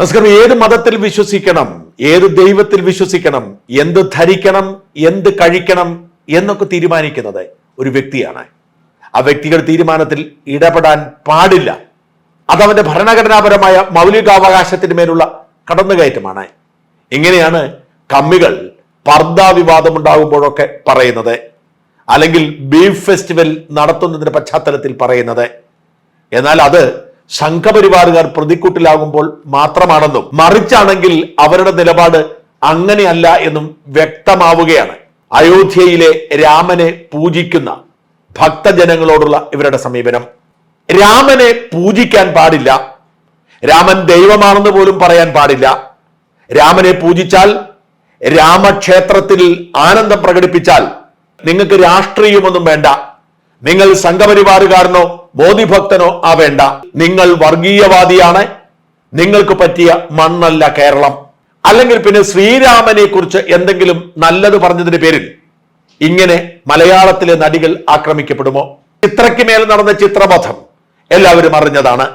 നമസ്കാരം. ഏത് മതത്തിൽ വിശ്വസിക്കണം? ഏത് ദൈവത്തിൽ വിശ്വസിക്കണം? എന്ത് ധരിക്കണം? എന്ത് കഴിക്കണം? എന്നൊക്കെ തീരുമാനിക്കുന്നത് ഒരു വ്യക്തിയാണ്. ആ വ്യക്തിയുടെ തീരുമാനത്തിൽ ഇടപെടാൻ പാടില്ല. അതവന്റെ ഭരണഘടനാപരമായ മൗലികാവകാശത്തിന് മേലുള്ള കടന്നുകയറ്റമാണ്. ഇങ്ങനെയാണ് കമ്മികൾ പർദ്ദ വിവാദമുണ്ടാകുമ്പോഴൊക്കെ പറയുന്നത്. അല്ലെങ്കിൽ ബീഫ് ഫെസ്റ്റിവൽ നടത്തുന്നതിന്റെ പശ്ചാത്തലത്തിൽ പറയുന്നത്. എന്നാൽ അത് സംഘപരിവാറുകാർ പ്രതിക്കൂട്ടിലാകുമ്പോൾ മാത്രമാണെന്നും മറിച്ചാണെങ്കിൽ അവരുടെ നിലപാട് അങ്ങനെയല്ല എന്നും വ്യക്തമാവുകയാണ്. അയോധ്യയിലെ രാമനെ പൂജിക്കുന്ന ഭക്തജനങ്ങളോടുള്ള ഇവരുടെ സമീപനം. രാമനെ പൂജിക്കാൻ പാടില്ല. രാമൻ ദൈവമാണെന്ന് പോലും പറയാൻ പാടില്ല. രാമനെ പൂജിച്ചാൽ രാമക്ഷേത്രത്തിൽ ആനന്ദം പ്രകടിപ്പിച്ചാൽ നിങ്ങൾക്ക് രാഷ്ട്രീയമൊന്നും വേണ്ട. നിങ്ങൾ സംഘപരിവാറുകാരനോ മോദി ഭക്തനോ ആവേണ്ട നിങ്ങൾ വർഗീയവാദിയാണ്. നിങ്ങൾക്ക് പറ്റിയ മണ്ണല്ല കേരളം. അല്ലെങ്കിൽ പിന്നെ ശ്രീരാമനെ കുറിച്ച് എന്തെങ്കിലും നല്ലത് പറഞ്ഞതിന്റെ പേരിൽ ഇങ്ങനെ മലയാളത്തിലെ നടികൾ ആക്രമിക്കപ്പെടുമോ? ചിത്രയ്ക്ക് മേൽ നടന്ന ചിത്രപഥം എല്ലാവരും അറിഞ്ഞതാണ്.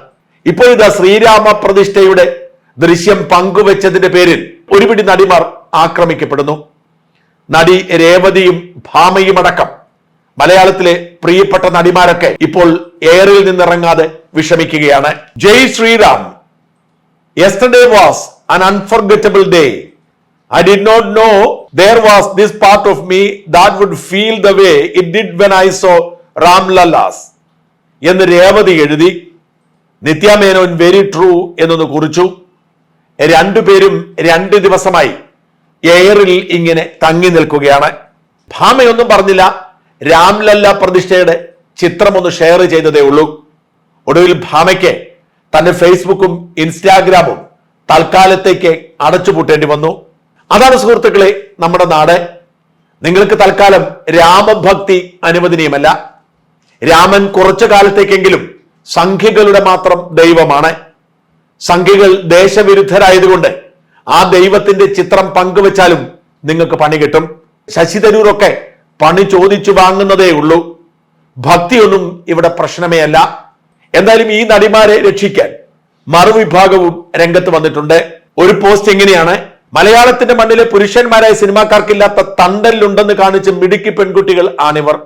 ഇപ്പോൾ ഇതാ ശ്രീരാമ പ്രതിഷ്ഠയുടെ ദൃശ്യം പങ്കുവെച്ചതിന്റെ പേരിൽ ഒരുപിടി നടിമാർ ആക്രമിക്കപ്പെടുന്നു. നടി രേവതിയും ഭാമയും അടക്കം. മലയാളത്തിലെ പ്രിയപ്പെട്ട നടിമാരൊക്കെ ഇപ്പോൾ എയറിൽ നിന്നിറങ്ങാതെ വിഷമിക്കുകയാണ്. Jai Sreeram. Yesterday was an unforgettable day I did not know there was this part of me that would feel the way it did when I saw Ram Lalla's എന്ന് രേവതി എഴുതി. നിത്യാമേനോൻ വെരി ട്രൂ എന്നൊന്ന് കുറിച്ചു. രണ്ടുപേരും രണ്ട് ദിവസമായി എയറിൽ ഇങ്ങനെ തങ്ങി നിൽക്കുകയാണ്. ഭാമയൊന്നും പറഞ്ഞില്ല. രാംലല്ല പ്രതിഷ്ഠയുടെ ചിത്രമൊന്ന് ഷെയർ ചെയ്തതേ ഉള്ളൂ. ഒടുവിൽ ഭാമയ്ക്ക് തന്റെ ഫേസ്ബുക്കും ഇൻസ്റ്റാഗ്രാമും തൽക്കാലത്തേക്ക് അടച്ചുപൂട്ടേണ്ടി വന്നു. അതാണ് സുഹൃത്തുക്കളെ നമ്മുടെ നാട്. നിങ്ങൾക്ക് തൽക്കാലം രാമഭക്തി അനുവദനീയമല്ല. രാമൻ കുറച്ചു കാലത്തേക്കെങ്കിലും സംഖ്യകളുടെ മാത്രം ദൈവമാണ്. സംഖ്യകൾ ദേശവിരുദ്ധരായതുകൊണ്ട് ആ ദൈവത്തിന്റെ ചിത്രം പങ്കുവച്ചാലും നിങ്ങൾക്ക് പണി കിട്ടും. ശശി തരൂരൊക്കെ പണി ചോദിച്ചു വാങ്ങുന്നതേ ഉള്ളൂ. ഭക്തിയൊന്നും ഇവിടെ പ്രശ്നമേ അല്ല. എന്തായാലും ഈ നടിമാരെ രക്ഷിക്കാൻ മറുവിഭാഗവും രംഗത്ത് വന്നിട്ടുണ്ട്. ഒരു പോസ്റ്റ് എങ്ങനെയാണ് മലയാളത്തിന്റെ മണ്ണിലെ പുരുഷന്മാരായ സിനിമാക്കാർക്കില്ലാത്ത തണ്ടലുണ്ടെന്ന് കാണിച്ച് മിടുക്കി പെൺകുട്ടികൾ ആണിവർ.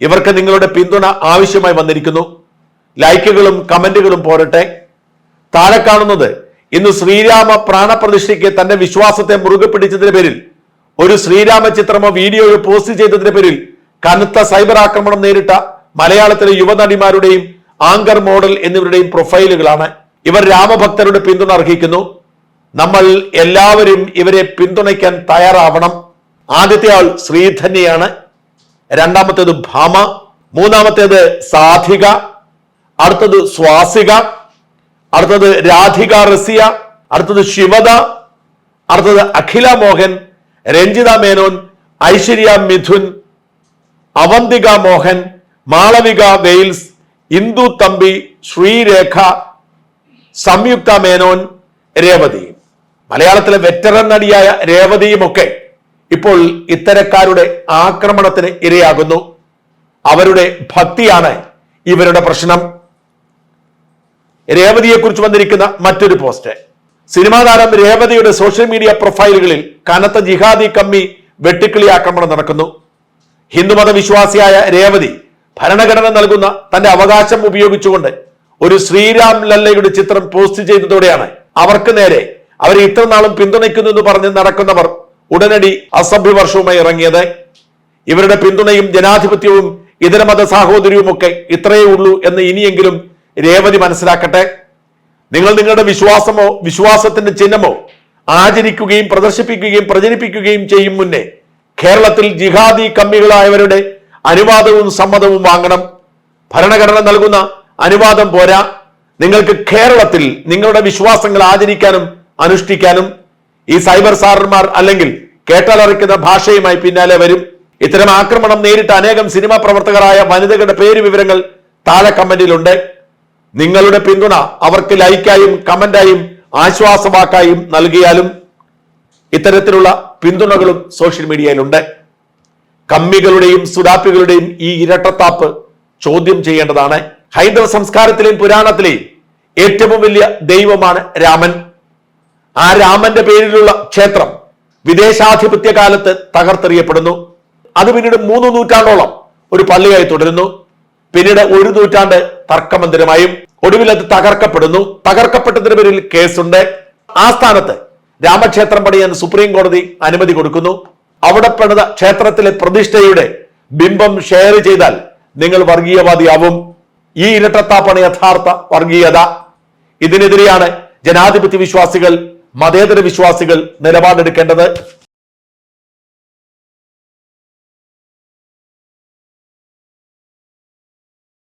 ഇവർക്ക് നിങ്ങളുടെ പിന്തുണ ആവശ്യമായി വന്നിരിക്കുന്നു. ലൈക്കുകളും കമന്റുകളും പോരട്ടെ. താഴെ കാണുന്നത് ഇന്ന് ശ്രീരാമ പ്രാണപ്രതിഷ്ഠയ്ക്ക് തന്റെ വിശ്വാസത്തെ മുറുകെ പിടിച്ചതിന്റെ പേരിൽ ഒരു ശ്രീരാമ ചിത്രമോ വീഡിയോയോ പോസ്റ്റ് ചെയ്തതിന്റെ പേരിൽ കനത്ത സൈബർ ആക്രമണം നേരിട്ട മലയാളത്തിലെ യുവനടിമാരുടെയും ആങ്കർ മോഡൽ എന്നിവരുടെയും പ്രൊഫൈലുകളാണ് ഇവർ രാമഭക്തരുടെ പിന്തുണ അർഹിക്കുന്നു. നമ്മൾ എല്ലാവരും ഇവരെ പിന്തുണയ്ക്കാൻ തയ്യാറാവണം. ആദ്യത്തെ ആൾ ശ്രീധന്യയാണ്. രണ്ടാമത്തേത് ഭാമ. മൂന്നാമത്തേത് സാധിക. അടുത്തത് സ്വാസിക. അടുത്തത് രാധിക റസിയ. അടുത്തത് ശിവദ. അടുത്തത് അഖില മോഹൻ. രഞ്ജിത മേനോൻ ഐശ്വര്യ മിഥുൻ അവന്തിക മോഹൻ മാളവിക വെയിൽസ് ഇന്ദു തമ്പി ശ്രീരേഖ സംയുക്ത മേനോൻ രേവതി. മലയാളത്തിലെ വെറ്ററൻ നടിയായ രേവതിയുമൊക്കെ ഇപ്പോൾ ഇത്തരക്കാരുടെ ആക്രമണത്തിന് ഇരയാകുന്നു. അവരുടെ ഭക്തിയാണ് ഇവരുടെ പ്രശ്നം. രേവതിയെക്കുറിച്ച് വന്നിരിക്കുന്ന മറ്റൊരു പോസ്റ്റ്. സിനിമാ താരം രേവതിയുടെ സോഷ്യൽ മീഡിയ പ്രൊഫൈലുകളിൽ കനത്ത ജിഹാദി കമ്മി വെട്ടിക്കിളി ആക്രമണം നടക്കുന്നു. ഹിന്ദുമത വിശ്വാസിയായ രേവതി ഭരണഘടന നൽകുന്ന തന്റെ അവകാശം ഉപയോഗിച്ചുകൊണ്ട് ഒരു ശ്രീരാം ലല്ലയുടെ ചിത്രം പോസ്റ്റ് ചെയ്തതോടെയാണ് അവർക്ക് നേരെ അവർ ഇത്ര നാളും പിന്തുണയ്ക്കുന്നു എന്ന് പറഞ്ഞ് നടക്കുന്നവർ ഉടനടി അസഭ്യവർഷവുമായി ഇറങ്ങിയത്. ഇവരുടെ പിന്തുണയും ജനാധിപത്യവും ഇതര മത സാഹോദര്യവും ഒക്കെ ഇത്രയേ ഉള്ളൂ എന്ന് ഇനിയെങ്കിലും രേവതി മനസ്സിലാക്കട്ടെ. നിങ്ങൾ നിങ്ങളുടെ വിശ്വാസമോ വിശ്വാസത്തിന്റെ ചിഹ്നമോ ആചരിക്കുകയും പ്രദർശിപ്പിക്കുകയും പ്രചരിപ്പിക്കുകയും ചെയ്യും മുന്നേ. കേരളത്തിൽ ജിഹാദി കമ്മികളായവരുടെ അനുവാദവും സമ്മതവും വാങ്ങണം. ഭരണഘടന നൽകുന്ന അനുവാദം പോരാ. നിങ്ങൾക്ക് കേരളത്തിൽ നിങ്ങളുടെ വിശ്വാസങ്ങൾ ആചരിക്കാനും അനുഷ്ഠിക്കാനും ഈ സൈബർ സാറന്മാർ അല്ലെങ്കിൽ കേട്ടാലറിക്കുന്ന ഭാഷയുമായി പിന്നാലെ വരും. ഇത്തരം ആക്രമണം നേരിട്ട അനേകം സിനിമാ പ്രവർത്തകരായ വനിതകളുടെ പേര് വിവരങ്ങൾ താഴെ കമന്റിലുണ്ട്. നിങ്ങളുടെ പിന്തുണ അവർക്ക് ലൈക്കായും കമന്റായും ആശ്വാസവാക്കായും നൽകിയാലും ഇത്തരത്തിലുള്ള പിന്തുണകളും സോഷ്യൽ മീഡിയയിലുണ്ട്. കമ്മികളുടെയും സുഡാപ്പികളുടെയും ഈ ഇരട്ടത്താപ്പ് ചോദ്യം ചെയ്യേണ്ടതാണ്. ഹൈന്ദവ സംസ്കാരത്തിലെയും പുരാണത്തിലെയും ഏറ്റവും വലിയ ദൈവമാണ് രാമൻ. ആ രാമന്റെ പേരിലുള്ള ക്ഷേത്രം വിദേശാധിപത്യ കാലത്ത് തകർത്തെറിയപ്പെടുന്നു. അത് പിന്നീട് മൂന്ന് നൂറ്റാണ്ടോളം ഒരു പള്ളിയായി തുടരുന്നു. പിന്നീട് ഒരു നൂറ്റാണ്ട് തർക്കമന്ദിരമായും ഒടുവിൽ അത് തകർക്കപ്പെടുന്നു. തകർക്കപ്പെട്ടതിന് പേരിൽ കേസുണ്ട്. ആ സ്ഥാനത്ത് രാമക്ഷേത്രം പണിയാൻ സുപ്രീം കോടതി അനുമതി കൊടുക്കുന്നു. അവിടെ പണിത ക്ഷേത്രത്തിലെ പ്രതിഷ്ഠയുടെ ബിംബം ഷെയർ ചെയ്താൽ നിങ്ങൾ വർഗീയവാദിയാവും. ഈ ഇരട്ടത്താപ്പാണ് യഥാർത്ഥ വർഗീയത. ഇതിനെതിരെയാണ് ജനാധിപത്യ വിശ്വാസികൾ മതേതര വിശ്വാസികൾ നിലപാടെടുക്കേണ്ടത്.